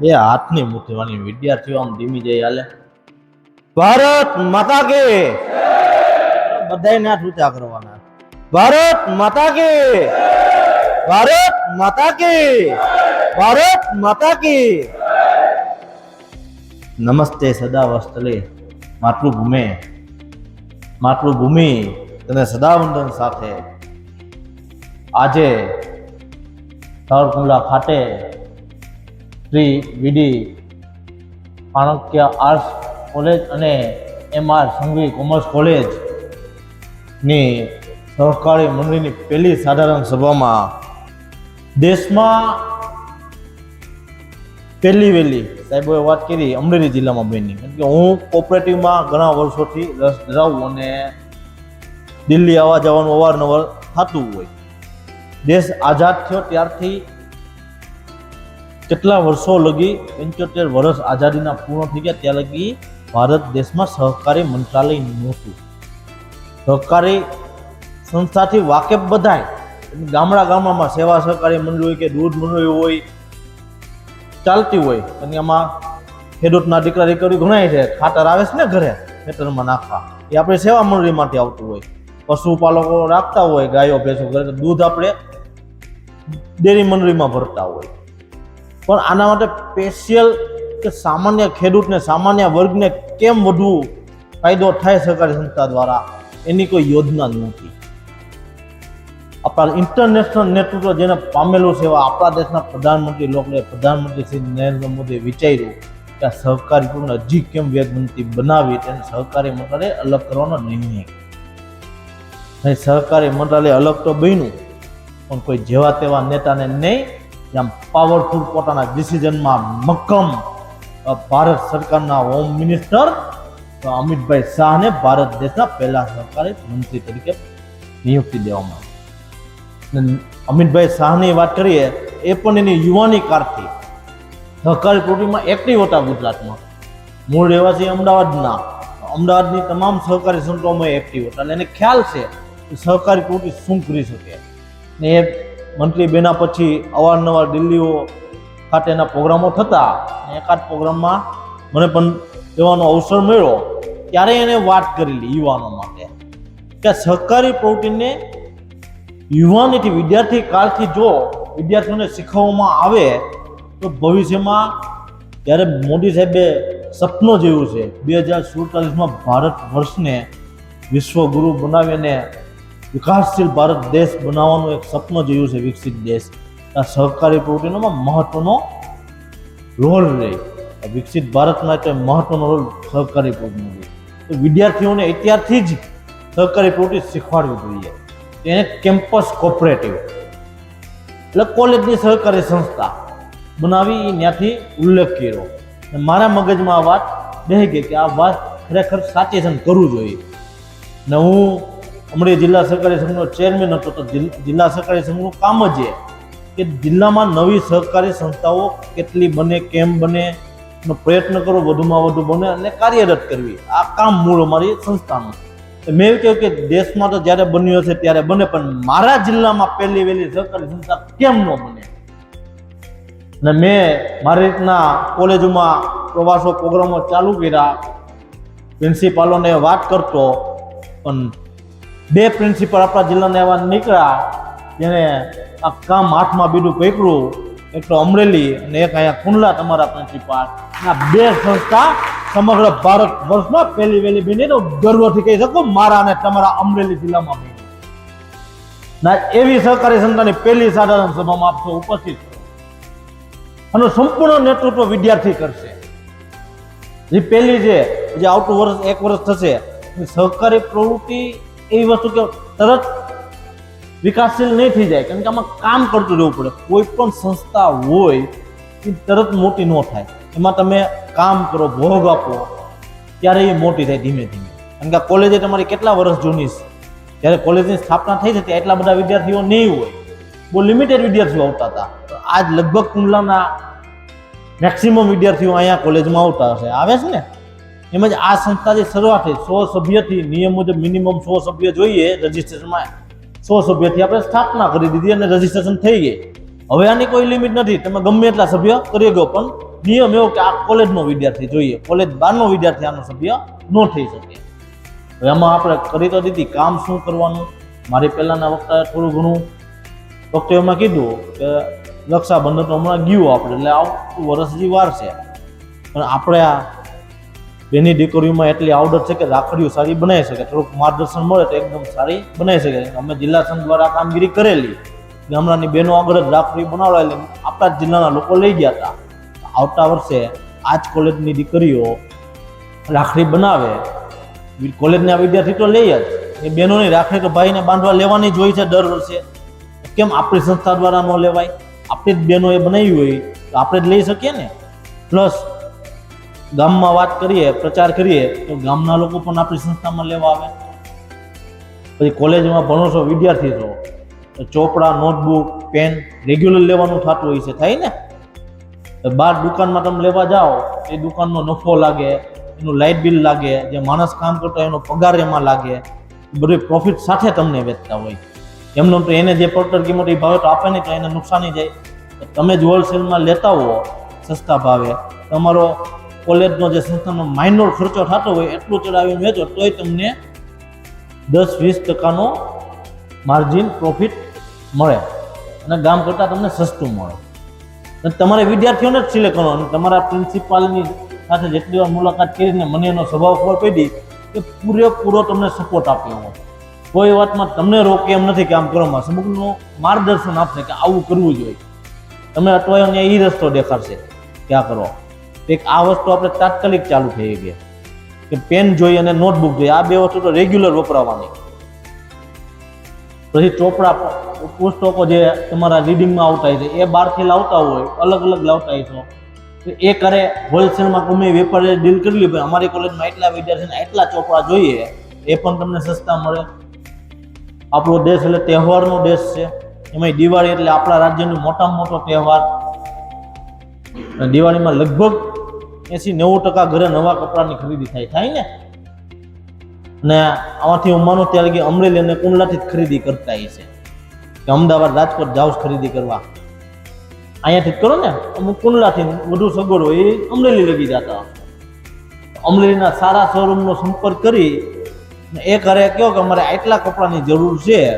બે હાથની મુઠ્ઠીવાની વિદ્યાર્થીઓ, આમ ધીમી જઈ હાલે. ભારત માતા કે બધાય હાથ ઊંચા કરવાના. ભારત માતા કે ભારત માતા કે ભારત માતા કે નમસ્તે સદા વસ્તલે માતૃભૂમે. માતૃભૂમિ તને સદાવંદન સાથે. આજે સાવરકુંડલા ખાતે Shri V D Chanakya arts college અને એમ આર સંઘવી કોમર્સ કોલેજની સહકારી મંડળીની પહેલી સાધારણ સભામાં દેશમાં પહેલી વહેલી, સાહેબોએ વાત કરી અમરેલી જિલ્લામાં બની. કારણ કે હું કોઓપરેટિવમાં ઘણા વર્ષોથી રસ ધરાવું અને દિલ્હી આવવા જવાનું અવારનવાર થતું હોય. દેશ આઝાદ થયો ત્યારથી કેટલા વર્ષો લગી પંચોતેર વર્ષ આઝાદીના પૂર્ણ થઈ ગયા, ત્યાં લગી ભારત દેશમાં સહકારી મંત્રાલય નહોતું. સહકારી સંસ્થાથી વાકેફ બધાય ગામડા ગામડામાં સેવા સહકારી મંડળી હોય કે દૂધ મંડળી હોય, ચાલતી હોય, અને એમાં ખેડૂતના દીકરા દીકરી ઘણા છે, ખાતર આવે છે ને ઘરે, ખેતરમાં નાખવા. એ આપણે સેવા મંડળીમાંથી આવતું હોય. પશુપાલકો રાખતા હોય, ગાયો, ભેંસો ઘરે દૂધ આપણે ડેરી મંડળીમાં ભરતા હોય. પણ આના માટે સ્પેશિયલ કે સામાન્ય ખેડૂતને, સામાન્ય વર્ગને કેમ વધુ ફાયદો થાય સહકારી સંસ્થા દ્વારા? એની કોઈ યોજના નહોતી આપણા ઇન્ટરનેશનલ નેતૃત્વ જેને પામેલું છે, એવા આપણા દેશના પ્રધાનમંત્રી લોકને પ્રધાનમંત્રી શ્રી નરેન્દ્ર મોદીએ વિચાર્યું કે આ સહકારી પૂર્ણ હજી કેમ વેગવંતી બનાવી તેને સહકારી મંત્રાલય અલગ કરવાનો નિર્ણય. સહકારી મંત્રાલય અલગ તો બન્યું, પણ કોઈ જેવા તેવા નેતાને નહીં જેમ પાવરફુલ પોતાના ડિસિઝનમાં મક્કમ ભારત સરકારના હોમ મિનિસ્ટર અમિતભાઈ શાહને ભારત દેશના પહેલા સહકારી મંત્રી તરીકે નિયુક્તિ દેવામાં આવી. અમિતભાઈ શાહની વાત કરીએ, એ પણ એની યુવાની કારથી સહકારી પ્રવૃત્તિમાં એક્ટિવ હતા ગુજરાતમાં. મૂળ રહેવાસી અમદાવાદના. અમદાવાદની તમામ સહકારી સંસ્થાઓમાં એક્ટિવ હતા. અને એને ખ્યાલ છે કે સહકારી પ્રવૃત્તિ શું કરી શકે. ને એ મંત્રી બેના પછી અવારનવાર દિલ્હીઓ ખાતેના પ્રોગ્રામો થતા એકાદ પ્રોગ્રામમાં મને પણ જવાનો અવસર મળ્યો, ત્યારે એને વાત કરેલી યુવાનો માટે કે સહકારી પ્રોટીનને યુવાનીથી વિદ્યાર્થી કાળથી જો વિદ્યાર્થીઓને શીખવવામાં આવે, તો ભવિષ્યમાં જ્યારે મોદી સાહેબે સપનું જોયું છે, બે હજાર સુડતાલીસમાં ભારત વર્ષને વિશ્વગુરુ બનાવીને વિકાસશીલ ભારત દેશ બનાવવાનું એક સપનું જોયું છે વિકસિત દેશ. આ સહકારી પ્રવૃત્તિઓમાં મહત્વનો રોલ રહે. વિકસિત ભારતમાં તો મહત્વનો રોલ સહકારી પ્રવૃત્તિનો રહે. તો વિદ્યાર્થીઓને અત્યારથી જ સહકારી પ્રવૃત્તિ શીખવાડવી જોઈએ. એને કેમ્પસ કોઓપરેટિવ એટલે કોલેજની સહકારી સંસ્થા બનાવી ત્યાંથી ઉલ્લેખ કર્યો. મારા મગજમાં આ વાત બેહી ગઈ કે આ વાત ખરેખર સાચી છે કરવું જોઈએ. ને હું અમરેલી જિલ્લા સહકારી સંઘનો ચેરમેન હતો તો જિલ્લા સહકારી સંઘનું કામ જ એ કે જિલ્લામાં નવી સહકારી સંસ્થાઓ કેટલી બને, કેમ બને, નો પ્રયત્ન કરો વધુમાં વધુ બને અને કાર્યરત કરવી. આ કામ મૂળ અમારી સંસ્થાનું. મેં એવું કહ્યું કે દેશમાં તો જ્યારે બન્યું હશે ત્યારે બને, પણ મારા જિલ્લામાં પહેલી વહેલી સહકારી સંસ્થા કેમ ન બને? અને મેં મારી રીતના કોલેજોમાં પ્રવાસો, પ્રોગ્રામો ચાલુ કર્યા. પ્રિન્સિપાલોને વાત કરતો, પણ બે પ્રિન્સિપાલ આપણા જિલ્લાના એવા નીકળ્યા જેને આ કામ હાથમાં બીજું પકડ્યું, એક તો અમરેલી અને એક અહીંયા કુંડલા તમારા પ્રિન્સિપાલ આ બે સંસ્થા સમગ્ર ભારત વર્ષમાં પહેલી વહેલી બની તો ગર્વથી કહી શકું, મારા અને તમારા અમરેલી જિલ્લામાં બની ના, એવી સહકારી સંસ્થાની પહેલી સાધારણ સભામાં આપશો ઉપસ્થિત અને સંપૂર્ણ નેતૃત્વ વિદ્યાર્થી કરશે. જે પહેલી છે જે આવતું વર્ષ, એક વર્ષ થશે સહકારી પ્રવૃત્તિ એવી વસ્તુ કે તરત વિકાસશીલ નહીં થઈ જાય, કારણ કે આમાં કામ કરતું રહેવું પડે. કોઈ પણ સંસ્થા હોય, એ તરત મોટી ન થાય. એમાં તમે કામ કરો, ભોગ આપો ત્યારે એ મોટી થાય ધીમે ધીમે. કારણ કે કોલેજે તમારી કેટલા વર્ષ જૂની છે? જ્યારે કોલેજની સ્થાપના થઈ હતી એટલા બધા વિદ્યાર્થીઓ નહીં હોય. બહુ લિમિટેડ વિદ્યાર્થીઓ આવતા હતા. આજ લગભગ કુંડલાના મેક્સિમમ વિદ્યાર્થીઓ અહીંયા કોલેજમાં આવતા હશે. આવે છે ને? એમ જ આ સંસ્થાની શરૂઆતથી શરૂઆત સો સભ્યથી નિયમ મુજબ મિનિમમ સો સભ્ય જોઈએ, રજીસ્ટ્રેશનમાં સો સભ્યથી આપણે સ્થાપના કરી દીધી અને રજીસ્ટ્રેશન થઈ ગઈ. હવે આની કોઈ લિમિટ નથી, તમે ગમે એટલા સભ્ય કરી ગયો પણ નિયમ એવો કે આ કોલેજનો વિદ્યાર્થી જોઈએ, કોલેજ બહારનો વિદ્યાર્થી આનો સભ્ય ન થઈ શકે. હવે એમાં આપણે કરી તો દીધી, કામ શું કરવાનું? મારી પહેલાંના વખતે થોડું ઘણું વખતે એમાં કીધું કે રક્ષાબંધન તો હમણાં ગયું આપણે, એટલે આવતું વર્ષ હજી વાર છે. પણ આપણે આ બેની દીકરીઓમાં એટલી આવડત છે કે રાખડીઓ સારી બનાવી શકે, થોડુંક માર્ગદર્શન મળે તો એકદમ સારી બનાવી શકે. અમે જિલ્લા સંઘ દ્વારા કામગીરી કરેલી. ગામડાની બહેનો આગળ જ રાખડી બનાવડાવેલી. આપણા જ જિલ્લાના લોકો લઈ ગયા હતા. આવતા વર્ષે આ જ કોલેજની દીકરીઓ રાખડી બનાવે. કોલેજના વિદ્યાર્થી તો લઈ જ. એ બહેનોની રાખડી તો ભાઈને બાંધવા લેવાની જ હોય છે દર વર્ષે. કેમ? આપણી સંસ્થા દ્વારા ન લેવાય. આપણી જ બહેનોએ બનાવી હોય તો આપણે જ લઈ શકીએ ને? પ્લસ ગામમાં વાત કરીએ, પ્રચાર કરીએ, તો ગામના લોકો પણ આપણી સંસ્થામાં લેવા આવે. પછી કોલેજમાં ભણો છો, વિદ્યાર્થી છો, તો ચોપડા નોટબુક પેન રેગ્યુલર લેવાનું થતું હોય છે, થાય ને? બહાર દુકાનમાં તમે લેવા જાઓ, એ દુકાનનો નફો લાગે, એનું લાઇટ બિલ લાગે, જે માણસ કામ કરતો એનો પગાર એમાં લાગે બધું પ્રોફિટ સાથે તમને વેચતા હોય. એમનો તો એને જે પડતર કિંમત એ ભાવે તો આપે નહીં, તો એને નુકસાની જાય. તમે જ હોલસેલમાં લેતા હો, સસ્તા ભાવે. તમારો કોલેજનો જે સંસ્થાનો માઇનોર ખર્ચો થતો હોય એટલું ચડાવીને વેચો, તોય તમને દસ, વીસ ટકાનો માર્જિન પ્રોફિટ મળે. અને ગામ કરતાં તમને સસ્તું મળે. અને તમારે વિદ્યાર્થીઓને જ સિલેક્ટ કરવાનો. તમારા પ્રિન્સિપાલની સાથે જેટલી વાર મુલાકાત કરીને મને એનો સ્વભાવ ખબર પડી કે પૂરેપૂરો તમને સપોર્ટ આપ્યો હોય. કોઈ વાતમાં તમને રોકે એમ નથી કે આમ કરવામાં સમગ્રનું માર્ગદર્શન આપશે કે આવું કરવું જોઈએ. તમે અટવાયો એ રસ્તો દેખાડશે. ક્યાં કરો? એક આ વસ્તુ આપણે તાત્કાલિક ચાલુ થઈ ગયા કે પેન જોઈએ અને નોટબુક જોઈએ, આ બે વસ્તુ તો રેગ્યુલર વપરાવાની. પછી ચોપડા પુસ્તકો જે તમારા રીડિંગમાં આવતા હોય છે, એ બહારથી લાવતા હોય, અલગ અલગ લાવતા હોય તો એ કરે હોલસેલમાં ગમે વેપારે ડીલ કરી લે અમારી કોલેજમાં એટલા વિદ્યાર્થીને એટલા ચોપડા જોઈએ, એ પણ તમને સસ્તા મળે. આપણો દેશ એટલે તહેવારનો દેશ છે. એમાં દિવાળી એટલે આપણા રાજ્યનો મોટામાં મોટો તહેવાર. દિવાળીમાં લગભગ એસી નેવું ટકા ઘરે નવા કપડાની ખરીદી થાય. થાય ને? અને આમાંથી હું માનું ત્યારે કે અમરેલી અને કુંડલાથી જ ખરીદી કરતા હશે. કે અમદાવાદ રાજકોટ જાવ ખરીદી કરવા. અહીંયાથી જ કરો ને? અમુક કુંડલાથી વધુ સગવડ હોય એ અમરેલી લગી જતા. અમરેલીના સારા શોરૂમનો સંપર્ક કરી એ ઘરે કહો કે અમારે આટલા કપડાની જરૂર છે.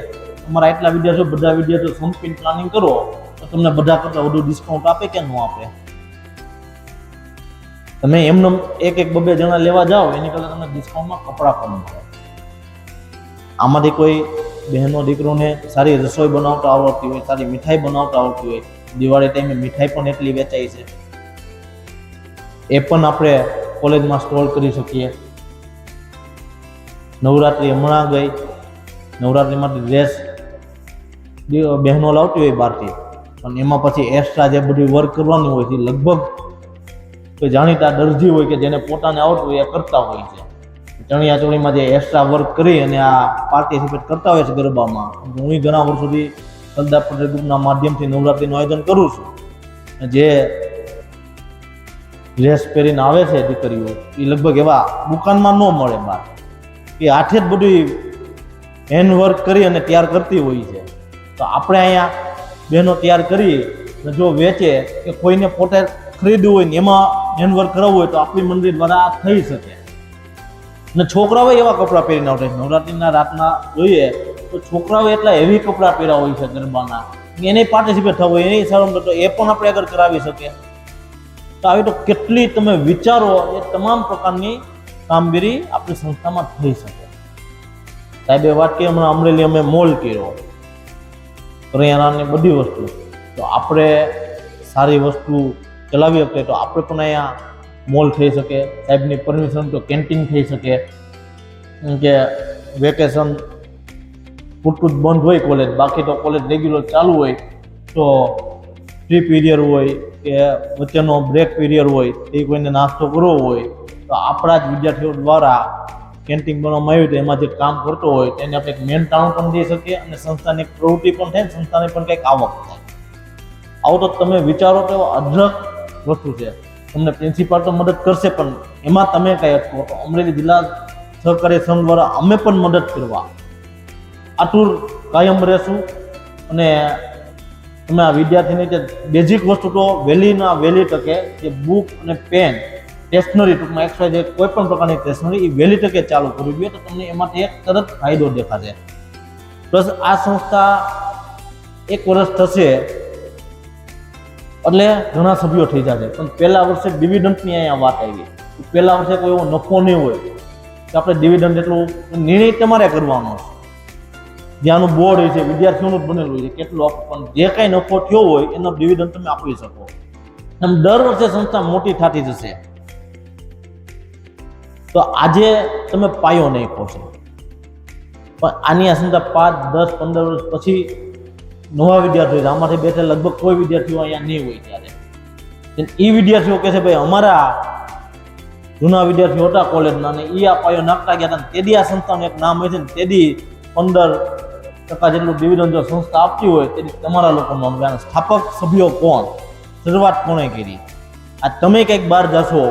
અમારા આટલા વિદ્યાર્થીઓ બધા વિદ્યાર્થીઓ સંપીન પ્લાનિંગ કરો. તો તમને બધા કરતાં વધુ ડિસ્કાઉન્ટ આપે કે ન આપે? તમે એમને એક એક બબે જણા લેવા જાઓ, એની કરતાં તમને ડિસ્કાઉન્ટમાં કપડાં પણ મળે. આમાંથી કોઈ બહેનો દીકરોને સારી રસોઈ બનાવતા આવડતી હોય, સારી મીઠાઈ બનાવતા આવડતી હોય, દિવાળી ટાઈમે મીઠાઈ પણ એટલી વેચાય છે. એ પણ આપણે કોલેજમાં સ્ટોલ કરી શકીએ. નવરાત્રિ હમણાં ગઈ. નવરાત્રિમાંથી ડ્રેસ બહેનો લાવતી હોય બહારથી. પણ એમાં પછી એક્સ્ટ્રા જે બધું વર્ક કરવાનું હોય છે લગભગ કોઈ જાણીતા દરજી હોય કે જેને પોતાને આવડતું હોય એ કરતા હોય છે. ચણિયા ચોળીમાં જે એક્સ્ટ્રા વર્ક કરી અને આ પાર્ટિસિપેટ કરતા હોય છે ગરબામાં, હું ઘણા વર્ષ સુધી સરદાર પટેલ ગ્રુપના માધ્યમથી નવરાત્રિનું આયોજન કરું છું. જે ડ્રેસ પહેરીને આવે છે દીકરીઓ, એ લગભગ એવા દુકાનમાં ન મળે બહાર. એ હાથે જ બધું હેન્ડ વર્ક કરી અને તૈયાર કરતી હોય છે. તો આપણે અહીંયા બહેનો તૈયાર કરી જો વેચે કે કોઈને પોતે ખરીદવું હોય ને એમાં હેન્ડ કરવું હોય તો આપણી મંદિર દ્વારા થઈ શકે. અને છોકરાઓ એવા કપડાં પહેરીને આવતા હોય. નવરાત્રિના રાતના જોઈએ તો છોકરાઓ એટલા હેવી કપડાં પહેર્યા હોય છે ગરબાના. એને પાર્ટિસિપેટ થવું હોય, એની સારું તો એ પણ આપણે આગળ કરાવી શકીએ તો આવી તો કેટલી તમે વિચારો, એ તમામ પ્રકારની કામગીરી આપણી સંસ્થામાં થઈ શકે. સાહેબે વાત કરી હમણાં અમરેલી અમે મોલ કર્યો. કરિયાણાની બધી વસ્તુ. તો આપણે સારી વસ્તુ ચલાવી શકીએ તો આપણે પણ અહીંયા મોલ થઈ શકે. સાહેબની પરમિશન તો કેન્ટીન થઈ શકે. કે વેકેશન પૂરતું જ બંધ હોય કોલેજ બાકી તો કોલેજ રેગ્યુલર ચાલુ હોય તો ફ્રી પીરિયડ હોય કે વચ્ચેનો બ્રેક પીરિયડ હોય એ કોઈને નાસ્તો કરવો હોય તો આપણા જ વિદ્યાર્થીઓ દ્વારા કેન્ટીન બનાવવામાં આવ્યું તો એમાં જે કામ કરતો હોય તેને આપણે એક મેન ટાણું પણ દઈ શકીએ અને સંસ્થાની પ્રવૃત્તિ પણ થાય સંસ્થાને પણ કંઈક આવક થાય. આવું તો તમે વિચારો તો અઢળક વસ્તુ છે. તમને પ્રિન્સિપાલ તો મદદ કરશે પણ એમાં તમે કઈ અટકો. તો અમરેલી જિલ્લા સહકારી સંઘ દ્વારા અમે પણ મદદ કરવા. આતુર કાયમ રહેશું અને તમે આ વિદ્યાર્થીની જે બેઝિક વસ્તુ તો વહેલીના વહેલી તકે જે બુક અને પેન સ્ટેશનરી ટૂંકમાં એક્સવાય જે કોઈ પણ પ્રકારની સ્ટેશનરી એ વહેલી તકે ચાલુ કરવી જોઈએ. તો તમને એમાંથી એક તરત ફાયદો દેખાશે. પ્લસ આ સંસ્થા એક વર્ષ થશે એટલે ઘણા સભ્યો થઈ જશે. પણ પહેલા વર્ષે ડિવિડન્ટની અહીંયા વાત આવી પહેલા વર્ષે કોઈ એવો નફો નહીં હોય. કે આપણે ડિવિડન્ડ એટલું નિર્ણય તમારે કરવાનો છે. જ્યાંનું બોર્ડ હોય છે, વિદ્યાર્થીઓનું બનેલું હોય છે. કેટલું આપો પણ જે કાંઈ નફો થયો હોય, એનો ડિવિડન્ડ તમે આપી શકો. એમ દર વર્ષે સંસ્થા મોટી થતી જશે. તો આજે તમે પાયો નહીં પહોંચો પણ આની આ સંસ્થા પાંચ, દસ, પંદર વર્ષ પછી નવા વિદ્યાર્થીઓ છે. આમાંથી બેઠા લગભગ કોઈ વિદ્યાર્થીઓ અહીંયા નહીં હોય ત્યારે. એ વિદ્યાર્થીઓ કહે છે, ભાઈ, અમારા જૂના વિદ્યાર્થીઓ હતા કોલેજના અને એ આ પાયો નાખતા ગયા હતા તેદી આ સંસ્થાનું એક નામ હોય છે ને તેદી પંદર ટકા જેટલું ડિવિડન્ડ જો સંસ્થા આપતી હોય તેદી તમારા લોકોનું અમે સ્થાપક સભ્યો કોણ? શરૂઆત કોણે કરી? આ તમે કંઈક બહાર જશો,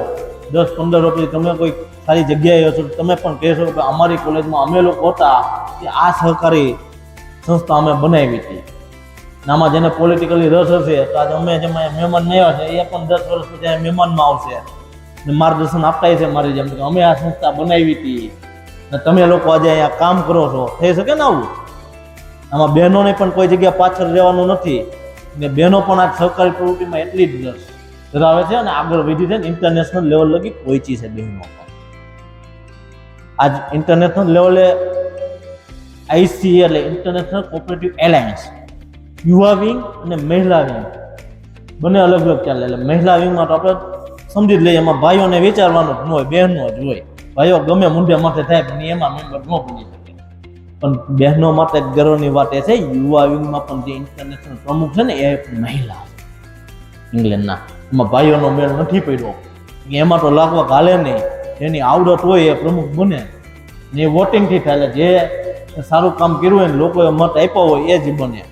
દસ પંદર વર્ષથી તમે કોઈ સારી જગ્યાએ હશો તમે પણ કહેશો કે અમારી કોલેજમાં અમે લોકો હતા કે આ સહકારી સંસ્થા અમે બનાવી હતી. આમાં જેને પોલિટિકલી રસ હશે, તો આજે અમે જે મહેમાન નહીં છે, એ પણ દસ વર્ષ પછી મહેમાનમાં આવશે. ને માર્ગદર્શન આપતા છે મારી જેમ કે અમે આ સંસ્થા બનાવી હતી. ને તમે લોકો આજે અહીંયા કામ કરો છો. થઈ શકે ને આવું? આમાં બહેનોને પણ કોઈ જગ્યા પાછળ રહેવાનું નથી. ને બહેનો પણ આ સહકારી પ્રવૃત્તિમાં એટલી જ રસ ધરાવે છે અને આગળ વધી છે ને ઇન્ટરનેશનલ લેવલ લગી પહોંચી છે બહેનો આજ ઇન્ટરનેશનલ લેવલે આઈસી એટલે ઇન્ટરનેશનલ કોઓપરેટિવ એલાયન્સ યુવા વિંગ અને મહિલા વિંગ બંને અલગ અલગ ચાલે. એટલે મહિલા વિંગમાં તો આપણે સમજી જ લઈએ, એમાં ભાઈઓને વિચારવાનું જ ન હોય બહેનો જ હોય. ભાઈઓ ગમે મુંડે માથે થાય, પણ એમાં મેમ્બર ન બની શકે. પણ બહેનો માટે ગર્વની વાત એ છે યુવા વિંગમાં પણ જે ઇન્ટરનેશનલ પ્રમુખ છે ને, એ મહિલા. ઇંગ્લેન્ડના. એમાં ભાઈઓનો મેળ નથી પડ્યો. એમાં તો લાગવા ગાલે નહીં. જેની આવડત હોય એ પ્રમુખ બને. ને એ વોટિંગથી થાય. જે સારું કામ કર્યું હોય ને, લોકોએ મત આપ્યો હોય, એ જ બને.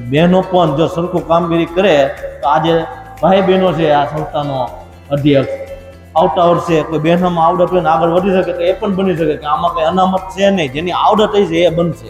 બહેનો પણ જો સરખું કામગીરી કરે, તો આજે ભાઈ બહેનો છે, આ સંસ્થાનો અધ્યક્ષ. આવતા વર્ષે કોઈ બહેનોમાં આવડત હોય ને આગળ વધી શકે, તો એ પણ બની શકે કે આમાં કંઈ અનામત છે નહીં. જેની આવડત છે, એ બનશે.